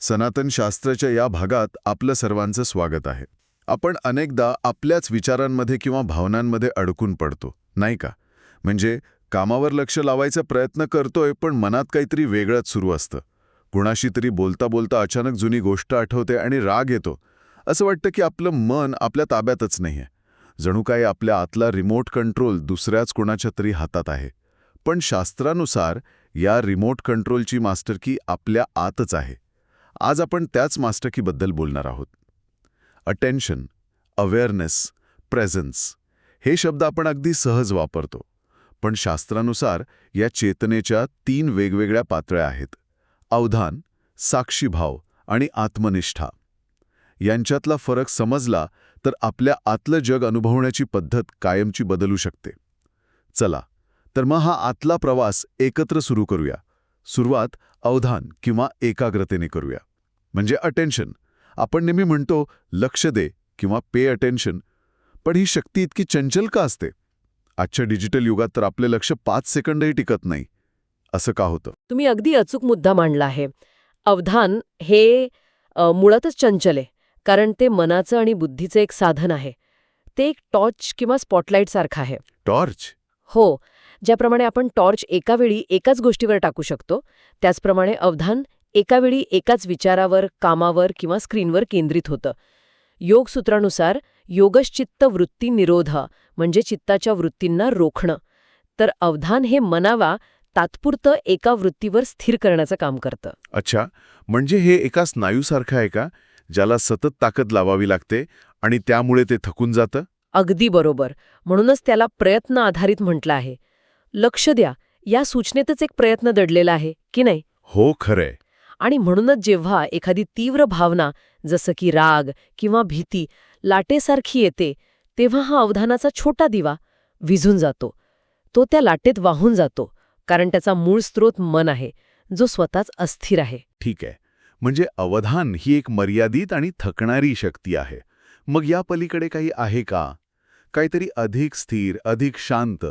सनातन शास्त्राच्या या भागात आपलं सर्वांचं स्वागत आहे. आपण अनेकदा आपल्याच विचारांमध्ये किंवा भावनांमध्ये अडकून पडतो नाही का? म्हणजे कामावर लक्ष लावायचा प्रयत्न करतोय पण मनात काहीतरी वेगळंच सुरू असतं. कुणाशी तरी बोलता बोलता अचानक जुनी गोष्ट आठवते आणि राग येतो. असं वाटतं की आपलं मन आपल्या ताब्यातच नाहीये. जणू काही आपल्या आतला रिमोट कंट्रोल दुसऱ्याच कुणाच्या तरी हातात आहे. पण शास्त्रानुसार या रिमोट कंट्रोलची मास्टरकी आपल्या आतच आहे. आज आपण त्याच मास्टकीबद्दल बोलणार आहोत. अटेन्शन अवेअरनेस प्रेझन्स हे शब्द आपण अगदी सहज वापरतो पण शास्त्रानुसार या चेतनेच्या तीन वेगवेगळ्या पातळ्या आहेत. अवधान साक्षीभाव आणि आत्मनिष्ठा. यांच्यातला फरक समजला तर आपल्या आतलं जग अनुभवण्याची पद्धत कायमची बदलू शकते. चला तर मग हा आतला प्रवास एकत्र सुरू करूया. सुरुवात अवधान किंवा एकाग्रतेने करूया. म्हणजे अटेन्शन आपण नेहमी म्हणतो लक्ष दे किंवा पे अटेन्शन पण ही शक्ती इतकी चंचल का असते? आजच्या डिजिटल युगात तर आपले लक्ष पाच सेकंदही टिकत नाही. असं का होतं? तुम्ही अगदी अचूक मुद्दा मांडला आहे. अवधान हे मुळातच चंचल आहे. कारण ते मनाचं आणि बुद्धीचं एक साधन आहे. ते एक टॉर्च किंवा स्पॉटलाईट सारखं आहे. टॉर्च हो. ज्याप्रमाणे आपण टॉर्च एका वेळी एकाच गोष्टीवर टाकू शकतो त्याचप्रमाणे अवधान एका वेळी एकाच विचारावर कामावर किंवा स्क्रीनवर केंद्रित होतं. योगसूत्रानुसार योगश्चित्त वृत्ती निरोध म्हणजे चित्ताच्या वृत्तींना रोखणं. तर अवधान हे मनावा तात्पुरतं एका वृत्तीवर स्थिर करण्याचं काम करतं. अच्छा म्हणजे हे एका स्नायूसारखं आहे का ज्याला सतत ताकद लावावी लागते आणि त्यामुळे ते थकून जातं? अगदी बरोबर. म्हणूनच त्याला प्रयत्न आधारित म्हटलं आहे. लक्ष द्या या सूचनेतच एक प्रयत्न दडलेला आहे की नाही? हो खरंय. आणि म्हणूनच जेव्हा एखादी तीव्र भावना जसं की राग किंवा भीती लाटेसारखी येते तेव्हा हा अवधानाचा छोटा दिवा विझून जातो. तो त्या लाटेत वाहून जातो कारण त्याचा मूळ स्रोत मन आहे जो स्वतःच अस्थिर आहे. ठीक आहे. म्हणजे अवधान ही एक मर्यादित आणि थकणारी शक्ती आहे. मग या पलीकडे काही आहे का? काहीतरी अधिक स्थिर अधिक शांत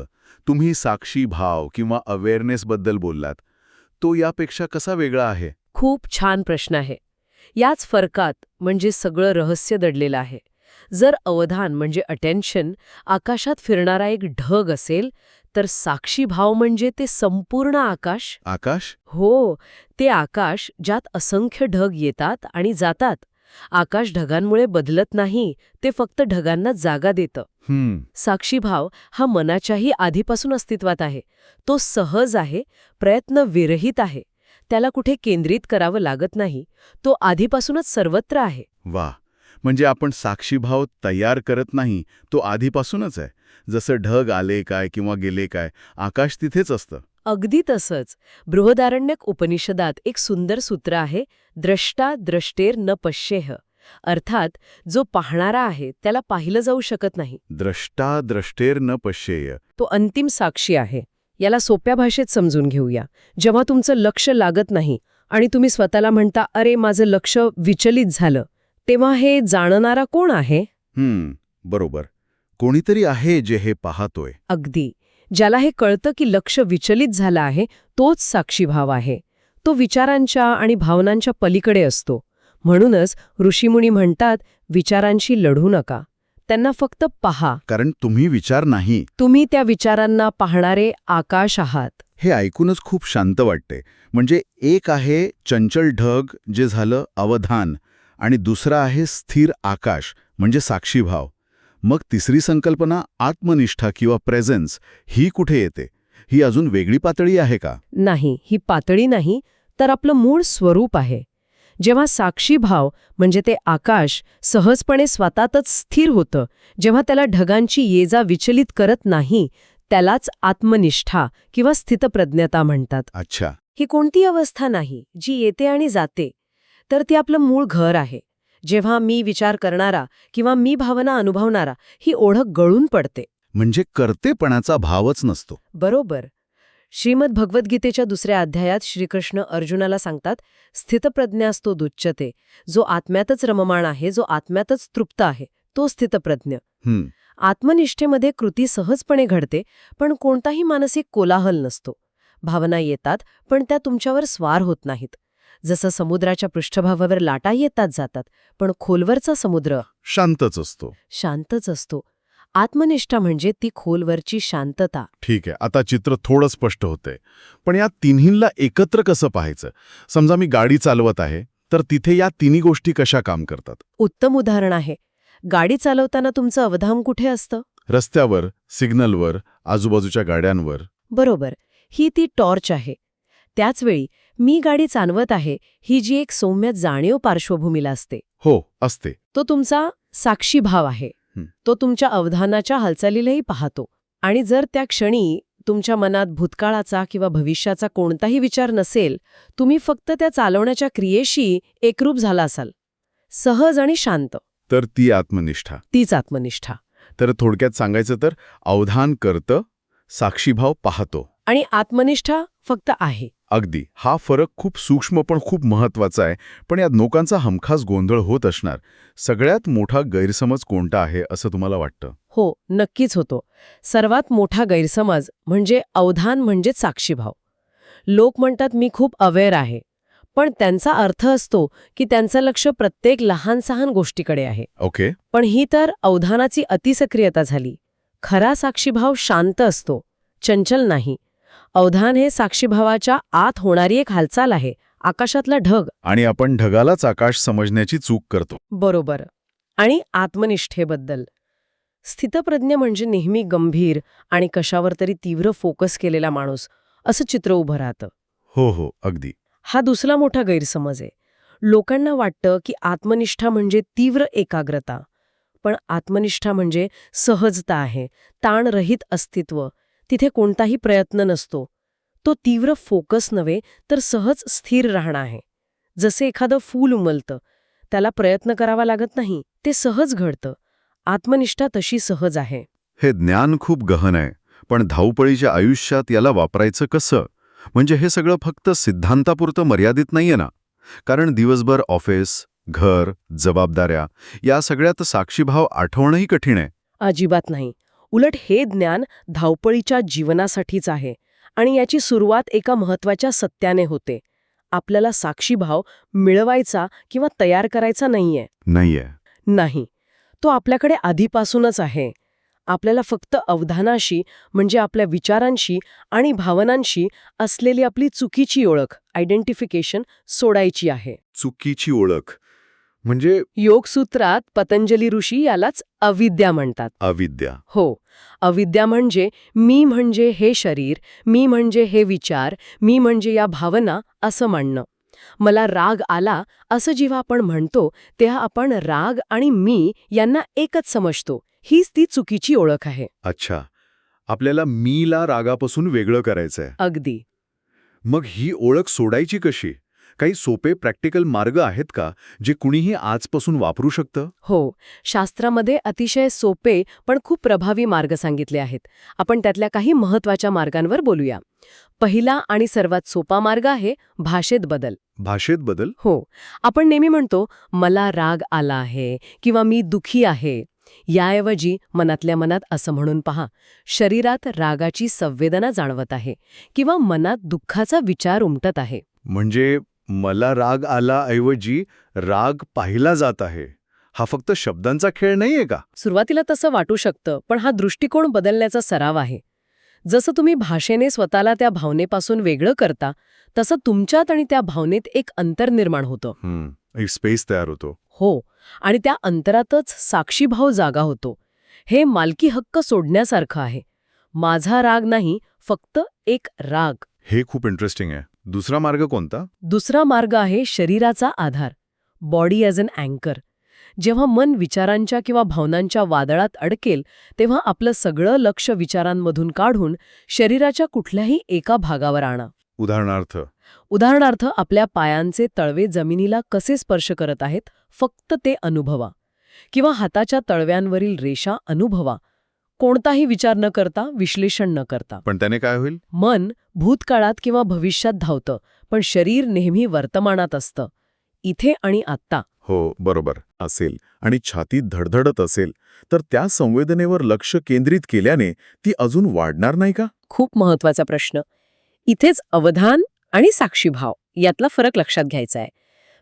तुम्ही साक्षी भाव किंवा अवेअरनेसबद्दल बोललात. तो यापेक्षा कसा वेगळा आहे? खूप छान प्रश्न आहे. याच फरकात म्हणजे सगळं रहस्य दडलेलं आहे. जर अवधान म्हणजे अटेन्शन आकाशात फिरणारा एक ढग असेल तर साक्षी भाव म्हणजे ते संपूर्ण आकाश? आकाश? हो ते आकाश ज्यात असंख्य ढग येतात आणि जातात. आकाश ढगांमुळे बदलत नाही ते फक्त ढगांना जागा देतं. साक्षीभाव हा मनाच्याही आधीपासून अस्तित्वात आहे. तो सहज आहे प्रयत्न विरहित आहे. त्याला कुठे केंद्रित करावं लागत नाही तो आधीपासूनच सर्वत्र आहे. वा म्हणजे आपण साक्षीभाव तयार करत नाही तो आधीपासूनच आहे. जसं ढग आले काय किंवा गेले काय आकाश तिथेच असतं. अगदी तसंच. बृहदारण्यक उपनिषदात एक सुंदर सूत्र आहे द्रष्टा द्रष्टेर न पश्येह. अर्थात जो पाहणारा आहे त्याला पाहिलं जाऊ शकत नाही. द्रष्टा द्रष्टेर न पश्येय. तो अंतिम साक्षी आहे. याला सोप्या भाषेत समजून घेऊया. जेव्हा तुमचं लक्ष लागत नाही आणि तुम्ही स्वतःला म्हणता अरे माझं लक्ष विचलित झालं तेव्हा हे जाणणारा कोण आहे? हम्म बरोबर. कोणीतरी आहे जे हे पाहतोय. अगदी. ज्याला हे कळतं की लक्ष विचलित झालं आहे तोच साक्षीभाव आहे. तो विचारांच्या आणि भावनांच्या पलीकडे असतो. म्हणूनच ऋषीमुनी म्हणतात विचारांशी लढू नका. त्यांना फक्त पहा. कारण तुम्ही विचार नाही. तुम्ही त्या विचारांना पाहणारे आकाश आहात. हे ऐकूनच खूप शांत वाटते. म्हणजे एक आहे चंचल ढग जे झालं अवधान आणि दुसरा आहे स्थिर आकाश म्हणजे साक्षीभाव. मग तिसरी संकल्पना आत्मनिष्ठा किंवा प्रेझेन्स ही कुठे येते? ही अजून वेगळी पातळी आहे का? नाही ही पातळी नाही तर आपलं मूळ स्वरूप आहे. जेव्हा साक्षीभाव म्हणजे ते आकाश सहजपणे स्वतःतच स्थिर होतं जेव्हा त्याला ढगांची ये जा विचलित करत नाही त्यालाच आत्मनिष्ठा किंवा स्थितप्रज्ञता म्हणतात. अच्छा. ही कोणती अवस्था नाही जी येते आणि जाते तर ती आपलं मूळ घर आहे. जेव्हा मी विचार करणारा किंवा मी भावना अनुभवणारा ही ओळख गळून पडते. म्हणजे कर्तेपणाचा भावच नसतो. बरोबर. श्रीमद भगवद्गीतेच्या दुसऱ्या अध्यायात श्रीकृष्ण अर्जुनाला सांगतात स्थितप्रज्ञास्तो दुच्चते जो आत्म्यातच रममाण आहे जो आत्म्यातच तृप्त आहे तो स्थितप्रज्ञ. आत्मनिष्ठेमध्ये कृती सहजपणे घडते पण कोणताही मानसिक कोलाहल नसतो. भावना येतात पण त्या तुमच्यावर स्वार होत नाहीत. जसं समुद्राच्या पृष्ठभागावर लाटा येतात जातात पण खोलवरचा समुद्र शांतच असतो. शांतच असतो. आत्मनिष्ठा म्हणजे ती खोलवरची शांतता. ठीक आहे आता चित्र थोडं स्पष्ट होतंय. पण या तिन्हींना एकत्र कसं पाहायचं? समजा मी गाडी चालवत आहे तर तिथे या तिन्ही गोष्टी कशा काम करतात? उत्तम उदाहरण आहे. गाडी चालवताना तुमचं अवधान कुठे असतं? रस्त्यावर सिग्नलवर आजूबाजूच्या गाड्यांवर. बरोबर. ही ती टॉर्च आहे. त्याचवेळी मी गाडी चालवत आहे ही जी एक सौम्य जाणीव पार्श्वभूमीला असते. हो असते. तो तुमचा साक्षी भाव आहे. तो तुमच्या अवधानाच्या हालचालीलाही पाहतो. आणि जर त्या क्षणी तुमच्या मनात भूतकाळाचा किंवा भविष्याचा कोणताही विचार नसेल तुम्ही फक्त त्या चालवण्याच्या क्रियेशी एकरूप झाला असाल. सहज आणि शांत. तर ती आत्मनिष्ठा. तीच आत्मनिष्ठा. तर थोडक्यात सांगायचं तर अवधान करतं साक्षीभाव पाहतो. आणि आत्मनिष्ठा फक्त आहे. अगदी. हा फरक खूप सूक्ष्म पण खूप महत्त्वाचा आहे. पण यात लोकांचा हमखास गोंधळ होत असणार. सगळ्यात मोठा गैरसमज कोणता आहे असं तुम्हाला वाटतं? हो नक्कीच होतो. सर्वात मोठा गैरसमज म्हणजे अवधान म्हणजेच साक्षीभाव. लोक म्हणतात मी खूप अवेअर आहे. पण त्यांचा अर्थ असतो की त्यांचं लक्ष प्रत्येक लहान सहान गोष्टीकडे आहे. ओके. पण ही तर अवधानाची अतिसक्रियता झाली. खरा साक्षीभाव शांत असतो. चंचल नाही. अवधान हे साक्षीभावाच्या आत होणारी एक हालचाल आहे. आकाशातला ढग. आणि आपण ढगालाच आकाश समजण्याची चूक करतो. बरोबर. आणि आत्मनिष्ठेबद्दल. स्थितप्रज्ञ म्हणजे नेहमी गंभीर आणि कशावर तरी तीव्र फोकस केलेला माणूस असं चित्र उभं राहतं. हो हो अगदी. हा दुसरा मोठा गैरसमज आहे. लोकांना वाटतं की आत्मनिष्ठा म्हणजे तीव्र एकाग्रता. पण आत्मनिष्ठा म्हणजे सहजता आहे ताणरहित अस्तित्व तिथे कोणताही प्रयत्न नसतो. तो तीव्र फोकस नव्हे तर सहज स्थिर राहणं आहे. जसे एखादं फूल उमलतं त्याला प्रयत्न करावा लागत नाही ते सहज घडतं. आत्मनिष्ठा तशी सहज आहे. हे ज्ञान खूप गहन आहे पण धावपळीच्या आयुष्यात याला वापरायचं कसं? म्हणजे हे सगळं फक्त सिद्धांतापुरतं मर्यादित नाहीये ना? कारण दिवसभर ऑफिस घर जबाबदाऱ्या या सगळ्यात साक्षीभाव आठवणंही कठीण आहे. अजिबात नाही. उलट हे ज्ञान धावपळीच्या जीवनासाठीच आहे आणि याची सुरुवात एका महत्त्वाच्या सत्याने होते. आपल्याला साक्षीभाव मिळवायचा किंवा तयार करायचा नाहीये. नाहीये. नाही. तो आपल्याकडे आधीपासूनच आहे. आपल्याला फक्त अवधानाशी म्हणजे आपल्या विचारांशी आणि भावनांशी असलेली आपली चुकीची ओळख आयडेंटिफिकेशन सोडायची आहे. चुकीची ओळख. म्हणजे योगसूत्रात पतंजली ऋषी यालाच अविद्या म्हणतात. अविद्या. हो अविद्या म्हणजे मी म्हणजे हे शरीर मी म्हणजे हे विचार मी म्हणजे या भावना असं म्हणणं. मला राग आला असं जेव्हा आपण म्हणतो तेव्हा आपण राग आणि मी यांना एकच समजतो. हीच ती चुकीची ओळख आहे. अच्छा. आपल्याला मीला रागापासून वेगळं करायचंय. अगदी. मग ही ओळख सोडायची कशी? काही सोपे प्रॅक्टिकल मार्ग आहेत का जे कुणीही आजपासून वापरू शकतं? हो शास्त्रामध्ये अतिशय सोपे पण खूप प्रभावी मार्ग सांगितले आहेत. आपण त्यातल्या काही महत्त्वाच्या मार्गांवर बोलूया. पहिला आणि सर्वात सोपा मार्ग आहे भाषेत बदल. भाषेत बदल? हो आपण नेहमी म्हणतो मला राग आला आहे किंवा मी दुखी आहे. याऐवजी मनातल्या मनात असं म्हणून पहा शरीरात रागाची संवेदना जाणवत आहे किंवा मनात दुःखाचा विचार उमटत आहे. म्हणजे मला राग आला ऐवजी राग पाहिला जात आहे. हा फक्त शब्दांचा खेळ नाहीये का? सुरुवातीला तसं वाटू शकतं पण हा दृष्टिकोन बदलण्याचा सराव आहे. जसं तुम्ही भाषेने स्वतःला त्या भावनेपासून वेगळं करता तसं तुमच्यात आणि त्या भावनेत एक अंतर निर्माण होतं. एक स्पेस तयार होतो. हो आणि त्या अंतरातच साक्षीभाव जागा होतो. हे मालकी हक्क सोडण्यासारखं आहे. माझा राग नाही फक्त एक राग. हे खूप इंटरेस्टिंग आहे. दुसरा मार्ग कोणता? दुसरा मार्ग आहे शरीराचा आधार बॉडी ॲज अन अँकर जेव्हा मन विचारांच्या किंवा भावनांच्या वादळात अडकेल तेव्हा आपलं सगळं लक्ष विचारांमधून काढून शरीराच्या कुठल्याही एका भागावर आणा. उदाहरणार्थ. उदाहरणार्थ आपल्या पायांचे तळवे जमिनीला कसे स्पर्श करत आहेत फक्त ते अनुभवा. किंवा हाताच्या तळव्यांवरील रेषा अनुभवा. कोणताही विचार न करता विश्लेषण न करता. पण त्याने काय होईल? मन भूतकाळात किंवा भविष्यात धावतं पण शरीर नेहमी वर्तमानात असतं. इथे आणि आत्ता. हो बरोबर. असेल आणि छातीत धडधडत असेल तर त्या संवेदनेवर लक्ष केंद्रित केल्याने ती अजून वाढणार नाही का? खूप महत्त्वाचा प्रश्न. इथेच अवधान आणि साक्षीभाव यातला फरक लक्षात घ्यायचा आहे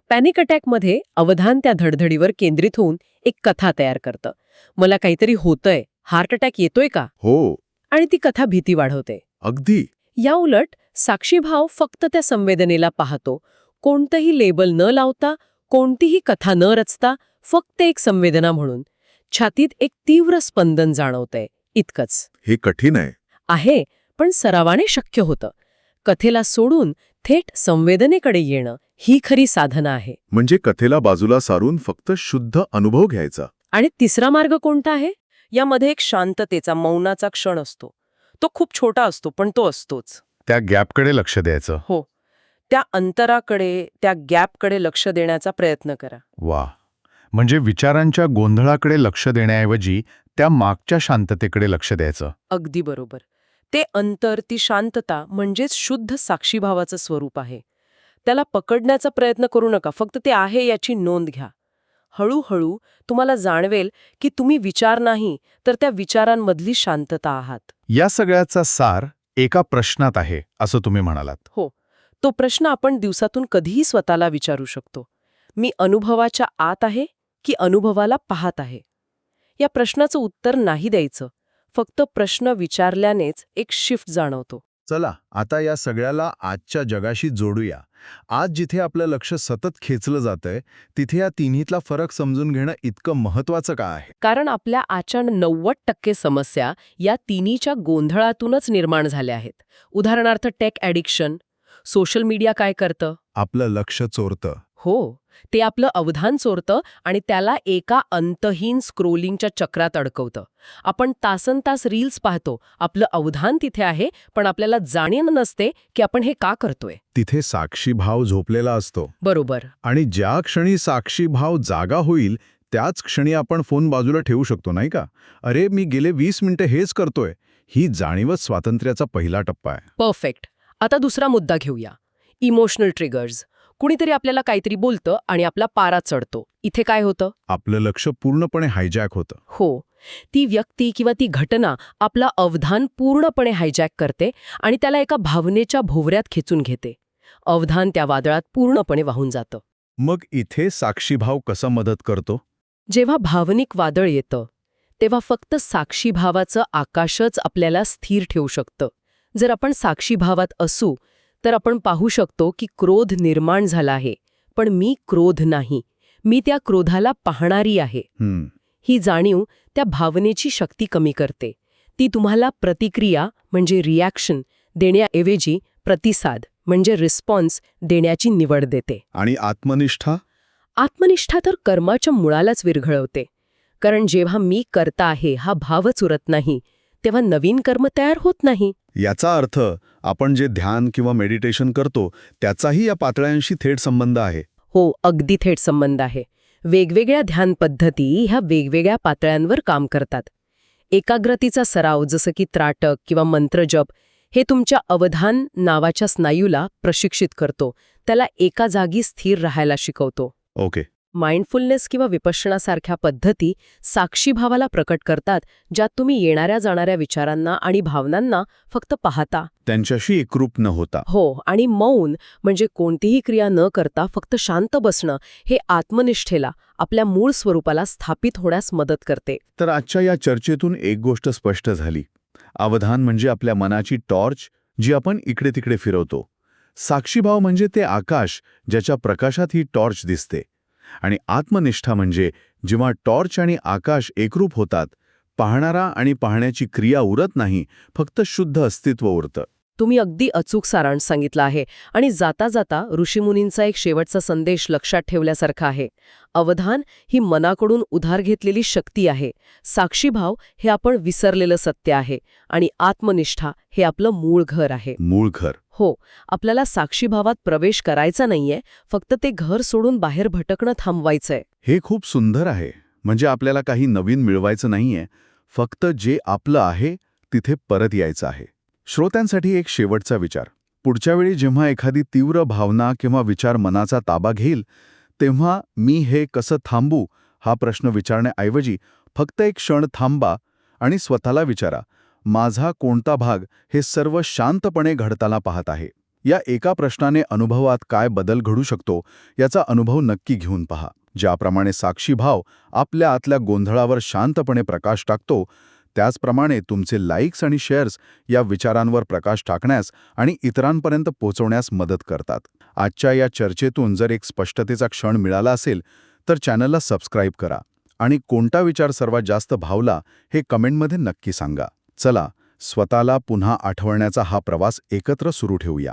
पॅनिक अटॅकमध्ये अवधान त्या धडधडीवर केंद्रित होऊन एक कथा तयार करतं. मला काहीतरी होतंय. हार्ट अटॅक येतोय का? हो. आणि ती कथा भीती वाढवते. अगदी. या उलट साक्षीभाव फक्त त्या संवेदनेला पाहतो. कोणतंही लेबल न लावता कोणतीही कथा न रचता फक्त एक संवेदना म्हणून. छातीत एक तीव्र स्पंदन जाणवतंय इतकंच. हे कठीण आहे. आहे पण सरावाने शक्य होतं. कथेला सोडून थेट संवेदनेकडे येणं ही खरी साधना आहे. म्हणजे कथेला बाजूला सारून फक्त शुद्ध अनुभव घ्यायचा. आणि तिसरा मार्ग कोणता आहे? यामध्ये एक शांततेचा मौनाचा क्षण असतो. तो खूप छोटा असतो पण तो असतोच. त्या गॅपकडे लक्ष द्यायचं. हो. त्या अंतराकडे त्या गॅपकडे लक्ष देण्याचा प्रयत्न करा. वा. म्हणजे विचारांच्या गोंधळाकडे लक्ष देण्याऐवजी त्या मागच्या शांततेकडे लक्ष द्यायचं. अगदी बरोबर. ते अंतर ती शांतता म्हणजेच शुद्ध साक्षीभावाचं स्वरूप आहे. त्याला पकडण्याचा प्रयत्न करू नका फक्त ते आहे याची नोंद घ्या. हळूहळू तुम्हाला जाणवेल की तुम्ही विचार नाही तर त्या विचारांमधली शांतता आहात. या सगळ्याचा सार एका प्रश्नात आहे असं तुम्ही म्हणालात. तो प्रश्न आपण दिवसातून कधीही स्वतःला विचारू शकतो. मी अनुभवाच्या आत आहे की अनुभवाला पाहत आहे? या प्रश्नाचं उत्तर नाही द्यायचं. फक्त प्रश्न विचारल्यानेच एक शिफ्ट जाणवतो. चला आता या सगळ्याला आजच्या जगाशी जोडूया. आज जिथे आपलं लक्ष सतत खेचलं जातंय तिथे या तिन्हीतला फरक समजून घेणं इतकं महत्वाचं का आहे? कारण आपल्या आजच्या नव्वद टक्के समस्या या तिन्हीच्या गोंधळातूनच निर्माण झाल्या आहेत. उदाहरणार्थ टेक ॲडिक्शन सोशल मीडिया काय करतं? आपलं लक्ष चोरतं. हो. ते आपलं अवधान चोरतं आणि त्याला एका अंतहीन स्क्रोलिंगच्या चक्रात अडकवतं. आपण तासन तास रील्स पाहतो आपलं अवधान तिथे आहे पण आपल्याला जाणीव नसते की आपण हे का करतोय. तिथे साक्षी भाव झोपलेला असतो. बरोबर. आणि ज्या क्षणी साक्षी भाव जागा होईल त्याच क्षणी आपण फोन बाजूला ठेवू शकतो नाही का? अरे मी गेले वीस मिनिटं हेच करतोय. ही जाणीवच स्वातंत्र्याचा पहिला टप्पा आहे. परफेक्ट. आता दुसरा मुद्दा घेऊया. Emotional triggers. कुणीतरी आपल्याला काहीतरी बोलतं आणि आपला पारा चढतो. इथे काय होतं? आपलं लक्ष पूर्णपणे हायजॅक होतं. हो. ती व्यक्ती किंवा ती घटना आपला अवधान पूर्णपणे हायजॅक करते आणि त्याला एका भावनेच्या भोवऱ्यात खेचून घेते. अवधान त्या वादळात पूर्णपणे वाहून जातं. मग इथे साक्षीभाव कसा मदत करतो? जेव्हा भावनिक वादळ येतं तेव्हा फक्त साक्षीभावाचं आकाशच आपल्याला स्थिर ठेवू शकतं. जर आपण साक्षीभावात असू तर आपण पाहू शकतो की क्रोध निर्माण झाला आहे पण मी क्रोध नाही. मी त्या क्रोधाला पाहणारी आहे. ही जाणीव त्या भावनेची शक्ती कमी करते. ती तुम्हाला प्रतिक्रिया म्हणजे रिॲक्शन देण्याऐवजी प्रतिसाद म्हणजे रिस्पॉन्स देण्याची निवड देते. आणि आत्मनिष्ठा? आत्मनिष्ठा तर कर्माच्या मुळालाच विरघळवते. कारण जेव्हा मी करता आहे हा भावच उरत नाही. तेव्हा नवीन कर्म तयार होत नाही. याचा अर्थ आपण जे ध्यान किंवा मेडिटेशन करतो त्याचाही या पातळ्यांशी थेट संबंध आहे. हो अगदी थेट संबंध आहे. वेगवेगळ्या ध्यान पद्धती ह्या वेगवेगळ्या पातळ्यांवर काम करतात. एकाग्रतेचा सराव जसं की त्राटक किंवा मंत्रजप हे तुमच्या अवधान नावाच्या स्नायूला प्रशिक्षित करतो. त्याला एका जागी स्थिर राहायला शिकवतो. ओके. माइंडफुलनेस किंवा विपश्यनासारख्या पद्धती साक्षीभावाला प्रकट करतात ज्यात तुम्ही येणाऱ्या जाणाऱ्या विचारांना आणि भावनांना फक्त पाहता. त्यांच्याशी एकरूप न होता. हो आणि मौन म्हणजे कोणतीही क्रिया न करता फक्त शांत बसणं हे आत्मनिष्ठेला आपल्या मूळ स्वरूपाला स्थापित होण्यास मदत करते. तर आजच्या या चर्चेतून एक गोष्ट स्पष्ट झाली. अवधान म्हणजे आपल्या मनाची टॉर्च जी आपण इकडे तिकडे फिरवतो. साक्षीभाव म्हणजे ते आकाश ज्याच्या प्रकाशात ही टॉर्च दिसते. आणि आत्मनिष्ठा म्हणजे जेव्हा टॉर्च आणि आकाश एकरूप होतात पाहणारा आणि पाहण्याची क्रिया उरत नाही फक्त शुद्ध अस्तित्व उरतं. तुम्ही अगदी अचूक सारांश सांगितला आहे आणि जाता जाता ऋषीमुनींचा एक शेवटचा संदेश लक्षात ठेवल्यासारखा आहे. अवधान ही मनाकडून उधार घेतलेली शक्ती आहे. साक्षीभाव हे आपण विसरलेलं सत्य आहे आणि आत्मनिष्ठा हे आपलं मूळ घर आहे. मूळ घर. हो आपल्याला साक्षीभावात प्रवेश करायचा नाहीये फक्त ते घर सोडून बाहेर भटकणं थांबवायचंय. हे खूप सुंदर आहे म्हणजे आपल्याला काही नवीन मिळवायचं नाहीये फक्त जे आपलं आहे तिथे परत यायचं आहे. श्रोत्यांसाठी एक शेवटचा विचार. पुढच्या वेळी जेव्हा एखादी तीव्र भावना किंवा विचार मनाचा ताबा घेईल तेव्हा मी हे कसं थांबू हा प्रश्न विचारण्याऐवजी फक्त एक क्षण थांबा आणि स्वतःला विचारा. माझा कोणता भाग हे सर्व शांतपणे घडताना पाहत आहे. या एका प्रश्नाने अनुभवात काय बदल घडू शकतो याचा अनुभव नक्की घेऊन पहा. ज्याप्रमाणे साक्षी भाव आपल्या आतल्या गोंधळावर शांतपणे प्रकाश टाकतो त्याचप्रमाणे तुमचे लाईक्स आणि शेअर्स या विचारांवर प्रकाश टाकण्यास आणि इतरांपर्यंत पोहोचवण्यास मदत करतात. आजच्या या चर्चेतून जर एक स्पष्टतेचा क्षण मिळाला असेल तर चॅनलला सबस्क्राईब करा आणि कोणता विचार सर्वात जास्त भावला हे कमेंटमध्ये नक्की सांगा. चला स्वतःला पुन्हा आठवण्याचा हा प्रवास एकत्र सुरू ठेवूया.